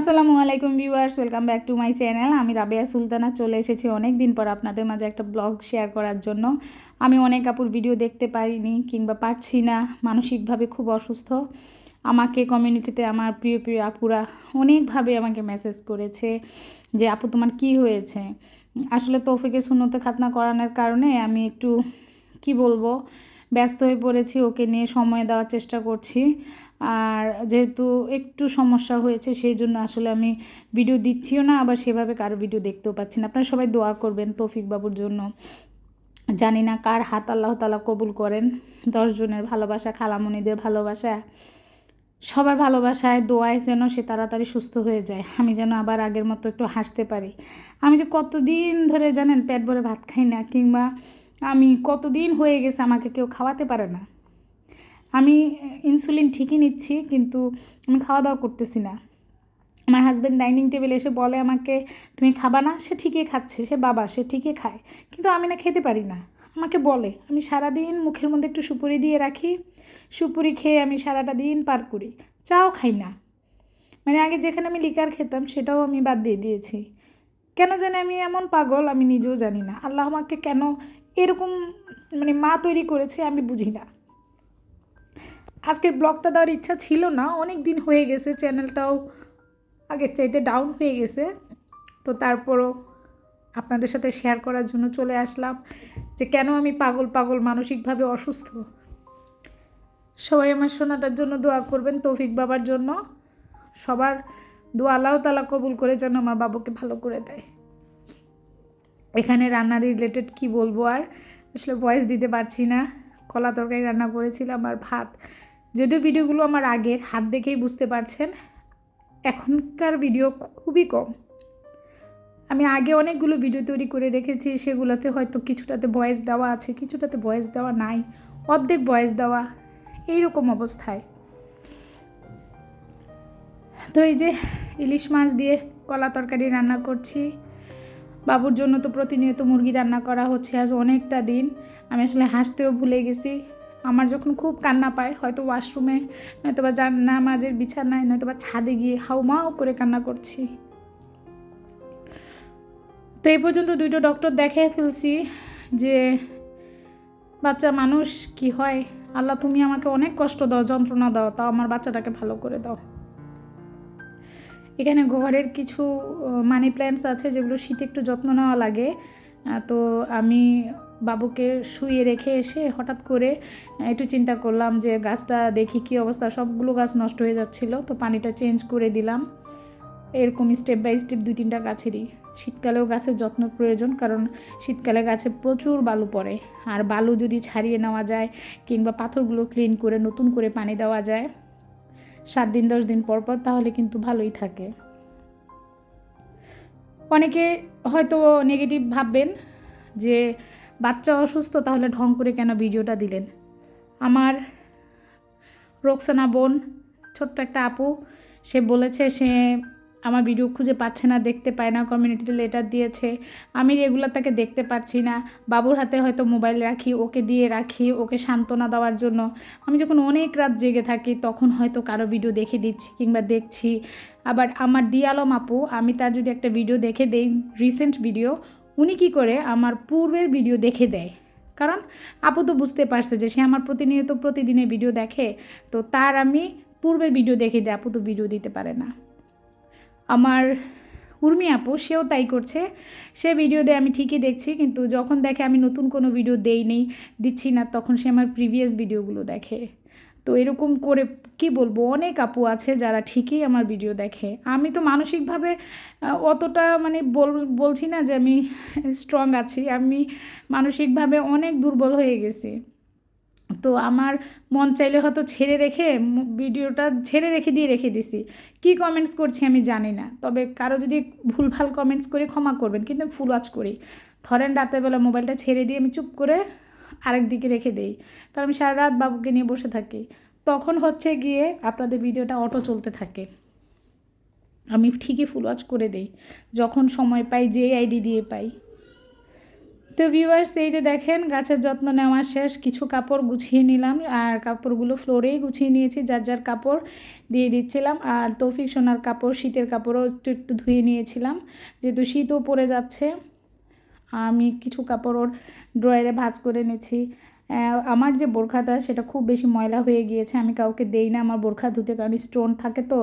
আসসালামু আলাইকুম viewers, welcome back to my channel. আমি রাবেয়া সুলতানা, চলে এসেছি অনেক দিন পর আপনাদের মাঝে একটা ব্লগ শেয়ার করার জন্য। আমি অনেক আপুর ভিডিও দেখতে পারিনি কিংবা পারছি না, মানসিকভাবে খুব অসুস্থ। আমাকে কমিউনিটিতে আমার প্রিয় প্রিয় আপুরা অনেকভাবে আমাকে মেসেজ করেছে যে, আপু, তোমার কি হয়েছে? আসলে তৌফিকে শূন্যতে খাতনা করানোর কারণে আমি একটু, কি বলব, ব্যস্ত হয়ে পড়েছি। ওকে নিয়ে সময় দেওয়ার চেষ্টা করছি। আর যেহেতু একটু সমস্যা হয়েছে, সেই জন্য আসলে আমি ভিডিও দিচ্ছিও না, আবার সেভাবে কারও ভিডিও দেখতেও পাচ্ছি না। আপনারা সবাই দোয়া করবেন তৌফিক বাবুর জন্য। জানি না কার হাত আল্লাহ তালা কবুল করেন। দশজনের ভালোবাসা খালামণিদের ভালোবাসা, সবার ভালোবাসায় দোয়ায় যেন সে তাড়াতাড়ি সুস্থ হয়ে যায়। আমি যেন আবার আগের মতো একটু হাসতে পারি। আমি যে কতদিন ধরে জানেন পেট ভরে ভাত খাই না, কিংবা আমি কতদিন হয়ে গেছে আমাকে কেউ খাওয়াতে পারে না। আমি ইনসুলিন ঠিকই নিচ্ছি, কিন্তু আমি খাওয়া দাওয়া করতেছি না। আমার হাজব্যান্ড ডাইনিং টেবিলে এসে বলে আমাকে, তুমি খাবা না? সে ঠিকই খাচ্ছে, সে বাবা, সে ঠিকই খায়। কিন্তু আমি না খেতে পারি না। আমাকে বলে, আমি সারাদিন মুখের মধ্যে একটু সুপুরি দিয়ে রাখি, সুপুরি খেয়ে আমি সারাটা দিন পার করি। চাও খাই না। মানে আগে যেখানে আমি লিকার খেতাম, সেটাও আমি বাদ দিয়ে দিয়েছি। কেন জানি আমি এমন পাগল, আমি নিজেও জানি না। আল্লাহ আমাকে কেন এরকম মানে মা তৈরি করেছে, আমি বুঝি না। আজকের ব্লগটা দেওয়ার ইচ্ছা ছিল না, অনেক দিন হয়ে গেছে, চ্যানেলটাও আগের চাইতে ডাউন হয়ে গেছে। তো তারপরও আপনাদের সাথে শেয়ার করার জন্য চলে আসলাম যে কেন আমি পাগল পাগল মানসিকভাবে অসুস্থ। সবাই আমার সোনাটার জন্য দোয়া করবেন, তৌফিক বাবার জন্য। সবার দোয়া আল্লাহ তালা কবুল করে যেন আমার বাবুকে ভালো করে দেয়। এখানে রান্নার রিলেটেড কি বলব আর? আসলে ভয়েস দিতে পারছি না। কলা তরকারি রান্না করেছিলাম আর ভাত। যদিও ভিডিওগুলো আমার আগের হাত দেখেই বুঝতে পারছেন, এখনকার ভিডিও খুবই কম। আমি আগে অনেকগুলো ভিডিও তৈরি করে রেখেছি, সেগুলোতে হয়তো কিছুটাতে ভয়েস দেওয়া আছে, কিছুটাতে ভয়েস দেওয়া নাই, অর্ধেক ভয়েস দেওয়া, এইরকম অবস্থায়। তো এই যে ইলিশ মাছ দিয়ে কলা তরকারি রান্না করছি, বাবুর জন্য তো প্রতিনিয়ত মুরগি রান্না করা হচ্ছে আজ অনেকটা দিন, আমি আসলে হাসতেও ভুলে গেছি। আমার যখন খুব কান্না পায়, হয়তো ওয়াশরুমে নয়তো বা মাঝের বিছানায় নয়তো বা ছাদে গিয়ে হাউ হাউমাও করে কান্না করছি। তো এই পর্যন্ত দুটো ডক্টর দেখে ফেলছি যে, বাচ্চা মানুষ কি হয়? আল্লাহ তুমি আমাকে অনেক কষ্ট দাও, যন্ত্রণা দাও, তাও আমার বাচ্চাটাকে ভালো করে দাও। এখানে ঘরের কিছু মানি প্ল্যান্টস আছে যেগুলো শীতে একটু যত্ন নেওয়া লাগে। তো আমি বাবুকে শুয়ে রেখে এসে হঠাৎ করে একটু চিন্তা করলাম যে গাছটা দেখি কী অবস্থা, সবগুলো গাছ নষ্ট হয়ে যাচ্ছিল, তো পানিটা চেঞ্জ করে দিলাম। এরকম স্টেপ বাই স্টেপ দুই তিনটা গাছেরই। শীতকালেও গাছের যত্ন প্রয়োজন, কারণ শীতকালে গাছে প্রচুর বালু পড়ে। আর বালু যদি ছাড়িয়ে নেওয়া যায় কিংবা পাথরগুলো ক্লিন করে নতুন করে পানি দেওয়া যায়, সাত দিন, দশ দিন পর পর তাহলে কিন্তু ভালোই থাকে। অনেকে হয়তো নেগেটিভ ভাববেন যে বাচ্চা অসুস্থ, তাহলে ঢং করে কেন ভিডিওটা দিলেন? আমার রোকসানা বোন, ছোট্ট একটা আপু, সে বলেছে সে আমার ভিডিও খুঁজে পাচ্ছে না, দেখতে পায় না কমিউনিটিতে লেটার দিয়েছে। আমি রেগুলার তাকে দেখতে পাচ্ছি না। বাবুর হাতে হয়তো মোবাইল রাখি, ওকে দিয়ে রাখি, ওকে সান্ত্বনা দেওয়ার জন্য। আমি যখন অনেক রাত জেগে থাকি, তখন হয়তো কারও ভিডিও দেখে দিচ্ছি কিংবা দেখছি। আবার আমার দিয়ালম আপু, আমি তার যদি একটা ভিডিও দেখে দেই রিসেন্ট ভিডিও উনি কি করে আমার পূর্বের ভিডিও দেখে দেয়। কারণ আপু তো বুঝতে পারছে যে সে আমার প্রতিনিয়ত প্রতিদিনের ভিডিও দেখে, তো তার আমি পূর্বের ভিডিও দেখে দিই আপু তো ভিডিও দিতে পারে না। আমার উর্মি আপু, সেও তাই করছে। সে ভিডিও দেয় আমি ঠিকই দেখছি, কিন্তু যখন দেখে আমি নতুন কোনো ভিডিও দেই নেই দিচ্ছি না, তখন সে আমার প্রিভিয়াস ভিডিওগুলো দেখে। তো এরকম করে কি বলব? অনেক আপু আছে যারা ঠিকই আমার ভিডিও দেখে। আমি তো মানসিকভাবে অতটা মানে বল, বলছি না যে আমি স্ট্রং আছি। আমি মানসিকভাবে অনেক দুর্বল হয়ে গেছি। তো আমার মন চাইলে হয়তো ছেড়ে রেখে ভিডিওটা ছেড়ে রেখে দিয়ে রেখে দিছি। কি কমেন্টস করছি আমি জানি না। তবে কারও যদি ভুলভাল কমেন্টস করে ক্ষমা করবেন, কিন্তু আমি ফুল ওয়াচ করি। ধরেন রাতেরবেলা মোবাইলটা ছেড়ে দিয়ে আমি চুপ করে আরেক দিকে রেখে দেই। কারণ আমি সারা রাত বাবুকে নিয়ে বসে থাকি। তখন হচ্ছে গিয়ে আপনাদের ভিডিওটা অটো চলতে থাকে। আমি ঠিকই ফুল ওয়াচ করে দেই, যখন সময় পাই যে আইডি দিয়ে পাই। তো ভিউয়ার্স এই যে দেখেন, গাছের যত্ন নেওয়া শেষ, কিছু কাপড় গুছিয়ে নিলাম, আর কাপড়গুলো ফ্লোরেই গুছিয়ে নিয়েছি, যার যার কাপড় দিয়ে দিচ্ছিলাম, আর তৌফিক সোনার কাপড়, শীতের কাপড়ও একটু একটু ধুয়ে নিয়েছিলাম, যেহেতু শীতও পড়ে যাচ্ছে, আমি কিছু কাপড় ওর ড্রয়ারে ভাঁজ করে নিয়েছি আমার যে বোরখাটা সেটা খুব বেশি ময়লা হয়ে গিয়েছে, আমি কাউকে দেই না আমার বোরখা ধুতে, কারণ স্টোন থাকে তো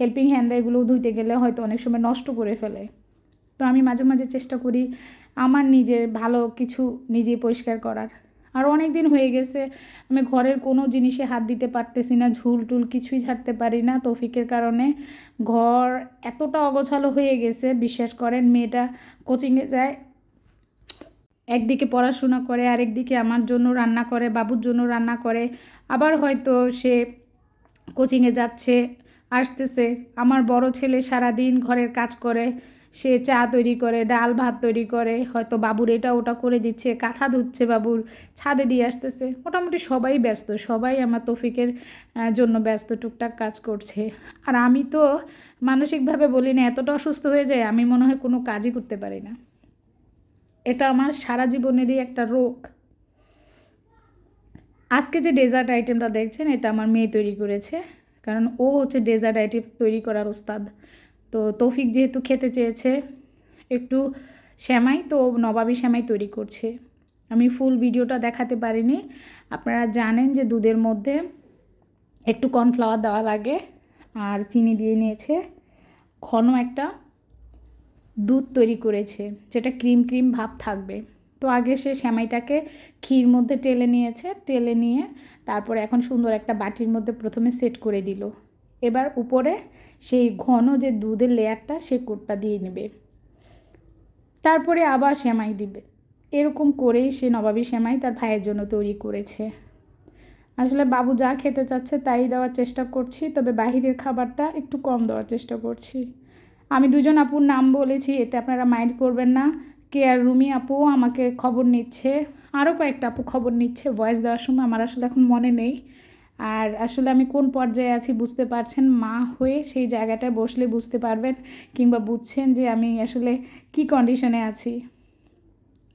হেল্পিং হ্যান্ডে এগুলো ধুইতে গেলে হয়তো অনেক সময় নষ্ট করে ফেলে। তো আমি মাঝে মাঝে চেষ্টা করি আমার নিজের ভালো কিছু নিজে পরিষ্কার করার। আর অনেক দিন হয়ে গেছে, আমি ঘরের কোনো জিনিসে হাত দিতে পারতেছি না, ঝুল টুল কিছুই ছাড়তে পারি না। তৌফিকের কারণে ঘর এতটা অগোছালো হয়ে গেছে, বিশ্বাস করেন মেয়েটা কোচিংয়ে যায় একদিকে পড়াশোনা করে, আরেকদিকে আমার জন্য রান্না করে, বাবুর জন্য রান্না করে। আবার হয়তো সে কোচিংয়ে যাচ্ছে, আসতেছে। আমার বড় ছেলে সারাদিন ঘরের কাজ করে, সে চা তৈরি করে, ডাল ভাত তৈরি করে, হয়তো বাবুর এটা ওটা করে দিচ্ছে, কাঁথা ধুচ্ছে বাবুর, ছাদে দিয়ে আসতেছে। মোটামুটি সবাই ব্যস্ত, সবাই আমার তৌফিকের জন্য ব্যস্ত, টুকটাক কাজ করছে। আর আমি তো মানসিকভাবে বলি না, এতটা অসুস্থ হয়ে যায়, আমি মনে হয় কোনো কাজই করতে পারি না। এটা আমার সারা জীবনেরই একটা রোগ। আজকে যে ডেজার্ট আইটেমটা দেখছেন, এটা আমার মেয়ে তৈরি করেছে। কারণ ও হচ্ছে ডেজার্ট আইটেম তৈরি করার ওস্তাদ। তো তৌফিক যেহেতু খেতে চেয়েছে, একটু শ্যামাই, তো নবাবী শ্যামাই তৈরি করছে। আমি ফুল ভিডিওটা দেখাতে পারিনি। আপনারা জানেন যে দুধের মধ্যে একটু কর্নফ্লাওয়ার দেওয়া লাগে আর চিনি দিয়ে নিয়েছে। ঘন একটা দুধ তৈরি করেছে, যেটা ক্রিম ক্রিম ভাব থাকবে। তো আগে সে সেমাইটাকে ক্ষীর মধ্যে টেলে নিয়েছে, টেলে নিয়ে তারপরে এখন সুন্দর একটা বাটির মধ্যে প্রথমে সেট করে দিল। এবার উপরে সেই ঘন যে দুধের লেয়ারটা, সে কোটটা দিয়ে নেবে। তারপরে আবার সেমাই দিবে। এরকম করেই সে নবাবী সেমাই তার ভাইয়ের জন্য তৈরি করেছে। আসলে বাবু যা খেতে চাচ্ছে তাই দেওয়ার চেষ্টা করছি, তবে বাহিরের খাবারটা একটু কম দেওয়ার চেষ্টা করছি। আমি দুজন আপুর নাম বলেছি, এতে আপনারা মাইন্ড করবেন না। কে আর রুমি আপু আমাকে খবর নিচ্ছে। আরও কয়েকটা আপু খবর নিচ্ছে ভয়েস দেওয়ার সময় আমার আসলে এখন মনে নেই। আর আসলে আমি কোন পর্যায়ে আছি বুঝতে পারছেন, মা হয়ে সেই জায়গাটায় বসলে বুঝতে পারবেন, কিংবা বুঝছেন যে আমি আসলে কি কন্ডিশনে আছি।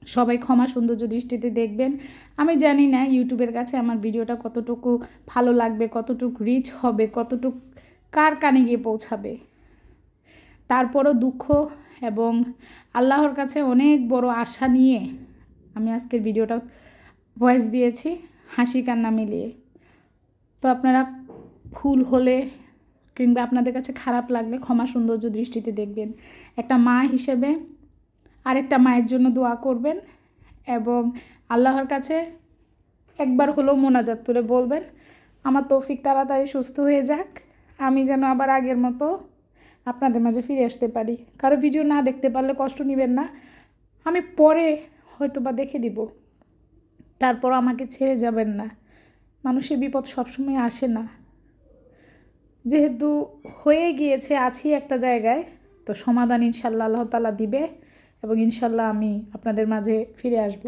সবাই ক্ষমা সৌন্দর্য দৃষ্টিতে দেখবেন। আমি জানি না ইউটিউবের কাছে আমার ভিডিওটা কতটুকু ভালো লাগবে, কতটুকু রিচ হবে, কতটুকু কার কানে গিয়ে পৌঁছাবে। তারপরও দুঃখ এবং আল্লাহর কাছে অনেক বড় আশা নিয়ে আমি আজকের ভিডিওটা ভয়েস দিয়েছি, হাসি কান্না মিলিয়ে। তো আপনারা ভুল হলে কিংবা আপনাদের কাছে খারাপ লাগলে ক্ষমা সৌন্দর্য দৃষ্টিতে দেখবেন। একটা মা হিসেবে আরেকটা মায়ের জন্য দোয়া করবেন এবং আল্লাহর কাছে একবার হলেও মোনাজাত করে বলবেন, আমার তৌফিক তাড়াতাড়ি সুস্থ হয়ে যাক, আমি যেন আবার আগের মতো আপনাদের মাঝে ফিরে আসতে পারি। কারও ভিডিও না দেখতে পারলে কষ্ট নেবেন না। আমি পরে হয়তো বা দেখে দিব। তারপর আমাকে ছেড়ে যাবেন না। মানুষের বিপদ সবসময় আসে না। যেহেতু হয়ে গিয়েছে, আছি একটা জায়গায়, তো সমাধান ইনশাল্লাহ আল্লাহ তালা দিবে এবং ইনশাল্লাহ আমি আপনাদের মাঝে ফিরে আসব।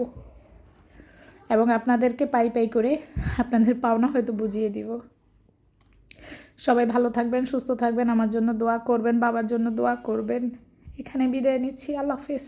এবং আপনাদেরকে পাই পাই করে আপনাদের পাওনা হয়তো বুঝিয়ে দিব। সবাই ভালো থাকবেন, সুস্থ থাকবেন, আমার জন্য দোয়া করবেন, বাবার জন্য দোয়া করবেন। এখানে বিদায় নিচ্ছি, আল্লাহ হাফেজ।